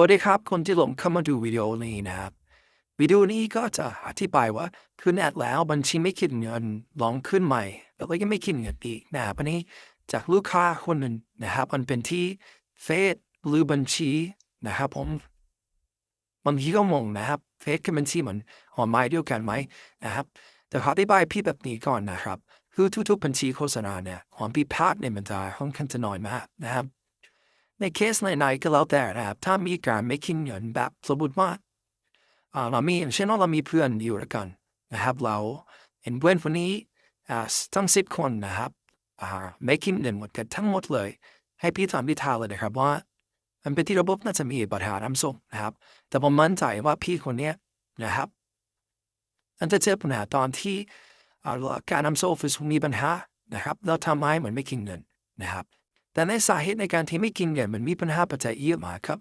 วัสดีครับ คนที่หลงเข้ามาดูวิดีโอนี้นะครับ วิดีโอนี้ก็จะอธิบายว่าคือแนทแล้วบัญชีไม่คิดเงินลองขึ้นใหม่แล้วก็ยังไม่คิดเงินอีกนะครับอันนี้จากลูกค้าคนหนึ่งนะครับมันเป็นที่เฟซหรือบัญชีนะครับผมบางทีก็งงนะครับเฟซกับบัญชีมันหอมไม้เดียวกันไหมนะครับแต่ขออธิบายพี่แบบนี้ก่อนนะครับคือทุกๆบัญชีโฆษณาเนี่ยความผิดพลาดเนี่ยมันจะค่อนข้างจะน้อยมากนะครับ ในเคสไหนๆก็แล้วแต่นะครับถ้ามีการไม่คิดเงินแบบสมมติว่าอาเรามีเช่นว่าเรามีเพื่อนอยู่ด้วยกันนะครับเราเห็นเพื่อนคนนี้ทั้งสิบคนนะครับไม่คิดเงินหมดกันทั้งหมดเลย ให้พี่ถามพี่ทาเลยนะครับว่า มันเป็นที่ระบบน่าจะมีปัญหาน้ำส้มนะครับ แต่ผมมั่นใจว่าพี่คนนี้นะครับอันจะเจอปัญหาตอนที่การนำโซฟิสมีปัญหานะครับ แล้วทำให้เหมือนไม่คิดเงินนะครับ แต่ในสาเหตุในการที่ไม่กินเงินมันมีปัญหาปัจจัยเยอะมากครับ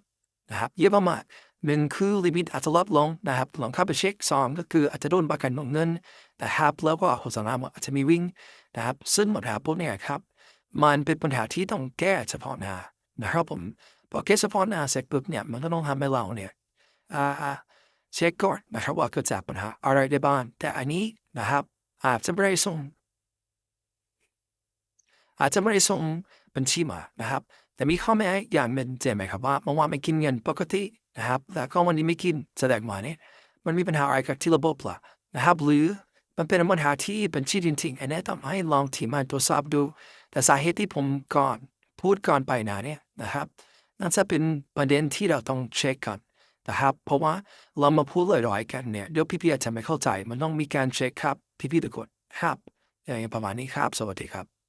นะครับเยอะมากหนึ่งคือลิมิตอาจจะลดลงนะครับลองเข้าไปเช็คสองก็คืออาจจะโดนประกันของเงินนะครับแล้วก็โฆษณาอาจจะมีวิ่งนะครับซึ่งปัญหาพวกเนี้ยครับ มันเป็นปัญหาที่ต้องแก้เฉพาะหน้านะครับผมพอแก้เฉพาะหน้าเสร็จปุ๊บเนี่ยมันก็ต้องทำให้เราเนี่ยอ่เช็คก่อนนะครับว่าเกิดจากปัญหาอะไรได้บ้างแต่อันนี้นะครับอาจจะไม่ได้ส่ง อาจจะไม่ได้ส่งบัญชีมานะครับ แต่มีข้อแม้อย่างหนึ่งเจไหมครับว่าเมื่อวานไม่กินเงินปกตินะครับแล้วก็วันนี้ไม่กินแสดงมาเนี่ยมันมีปัญหาอะไรกับที่ระบบล่ะนะครับ หรือมันเป็นปัญหาที่บัญชีจริงๆอันนี้ต้องให้ลองทีมันตรวจสอบดู แต่สาเหตุที่ผมก่อนพูดก่อนไปนาเนี่ยนะครับน่าจะเป็นประเด็นที่เราต้องเช็คกันนะครับเพราะว่าเรามาพูดลอยๆกันเนี่ยเดี๋ยวพี่ๆอาจจะไม่เข้าใจ มันต้องมีการเช็คครับ พี่ๆทุกคนครับอย่างประมาณนี้ครับ สวัสดีครับ